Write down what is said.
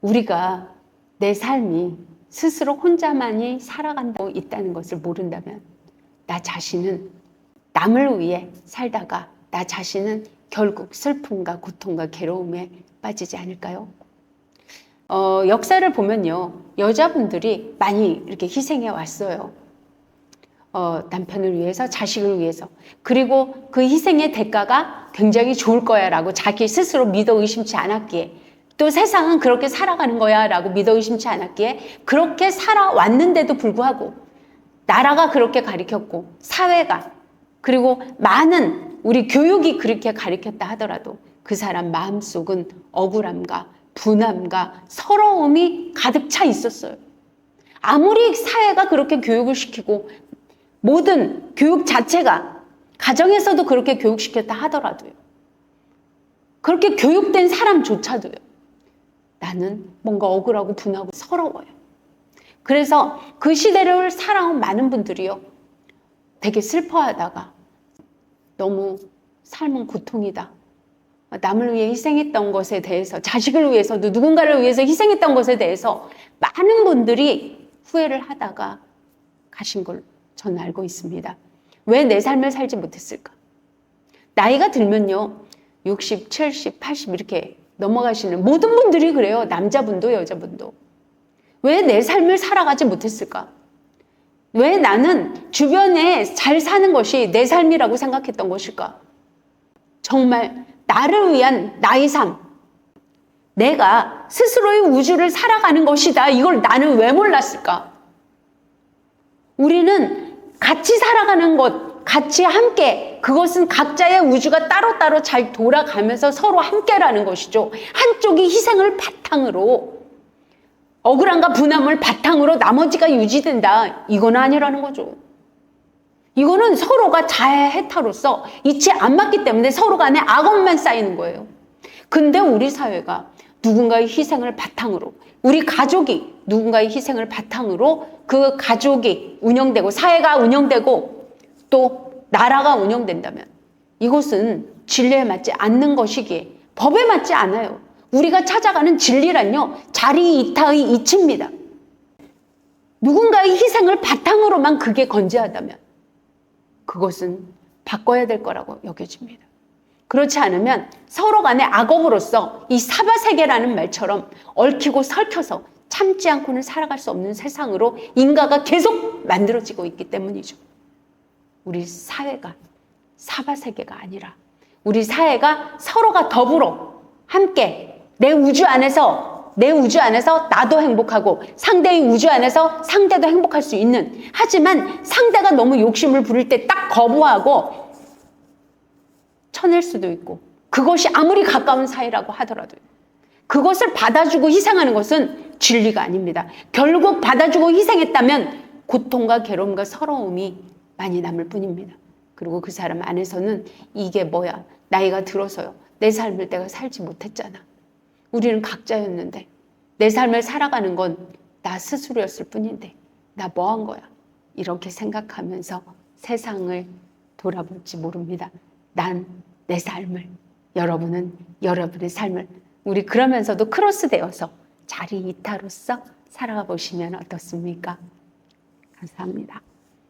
우리가 내 삶이 스스로 혼자만이 살아간다고 있다는 것을 모른다면 나 자신은 남을 위해 살다가 나 자신은 결국 슬픔과 고통과 괴로움에 빠지지 않을까요? 어, 역사를 보면요. 여자분들이 많이 이렇게 희생해 왔어요. 어, 남편을 위해서, 자식을 위해서. 그리고 그 희생의 대가가 굉장히 좋을 거야 라고 자기 스스로 믿어 의심치 않았기에 또 세상은 그렇게 살아가는 거야 라고 믿어 의심치 않았기에 그렇게 살아왔는데도 불구하고 나라가 그렇게 가리켰고 사회가 그리고 많은 우리 교육이 그렇게 가리켰다 하더라도 그 사람 마음속은 억울함과 분함과 서러움이 가득 차 있었어요. 아무리 사회가 그렇게 교육을 시키고 모든 교육 자체가 가정에서도 그렇게 교육시켰다 하더라도요. 그렇게 교육된 사람조차도요. 나는 뭔가 억울하고 분하고 서러워요. 그래서 그 시대를 살아온 많은 분들이요. 되게 슬퍼하다가 너무 삶은 고통이다. 남을 위해 희생했던 것에 대해서, 자식을 위해서도 누군가를 위해서 희생했던 것에 대해서 많은 분들이 후회를 하다가 가신 걸 저는 알고 있습니다. 왜 내 삶을 살지 못했을까? 나이가 들면요. 60, 70, 80 이렇게 넘어가시는 모든 분들이 그래요. 남자분도 여자분도. 왜 내 삶을 살아가지 못했을까? 왜 나는 주변에 잘 사는 것이 내 삶이라고 생각했던 것일까? 정말 나를 위한 나의 삶. 내가 스스로의 우주를 살아가는 것이다. 이걸 나는 왜 몰랐을까? 우리는 같이 살아가는 것, 같이 함께, 그것은 각자의 우주가 따로따로 잘 돌아가면서 서로 함께라는 것이죠. 한쪽이 희생을 바탕으로, 억울함과 분함을 바탕으로 나머지가 유지된다. 이건 아니라는 거죠. 이거는 서로가 자해해타로서 이치 안 맞기 때문에 서로 간에 악업만 쌓이는 거예요. 근데 우리 사회가 누군가의 희생을 바탕으로, 우리 가족이 누군가의 희생을 바탕으로 그 가족이 운영되고 사회가 운영되고 또 나라가 운영된다면 이것은 진리에 맞지 않는 것이기에 법에 맞지 않아요. 우리가 찾아가는 진리란요, 자리 이타의 이치입니다. 누군가의 희생을 바탕으로만 그게 건재하다면 그것은 바꿔야 될 거라고 여겨집니다. 그렇지 않으면 서로 간의 악업으로서 이 사바세계라는 말처럼 얽히고 설켜서 참지 않고는 살아갈 수 없는 세상으로 인가가 계속 만들어지고 있기 때문이죠. 우리 사회가 사바 세계가 아니라 우리 사회가 서로가 더불어 함께 내 우주 안에서 내 우주 안에서 나도 행복하고 상대의 우주 안에서 상대도 행복할 수 있는 하지만 상대가 너무 욕심을 부릴 때 딱 거부하고 쳐낼 수도 있고 그것이 아무리 가까운 사이라고 하더라도요. 그것을 받아주고 희생하는 것은 진리가 아닙니다. 결국 받아주고 희생했다면 고통과 괴로움과 서러움이 많이 남을 뿐입니다. 그리고 그 사람 안에서는 이게 뭐야? 나이가 들어서요. 내 삶을 내가 살지 못했잖아. 우리는 각자였는데 내 삶을 살아가는 건 나 스스로였을 뿐인데 나 뭐 한 거야? 이렇게 생각하면서 세상을 돌아볼지 모릅니다. 난 내 삶을, 여러분은 여러분의 삶을 우리 그러면서도 크로스 되어서 자리 이타로서 살아가 보시면 어떻습니까? 감사합니다.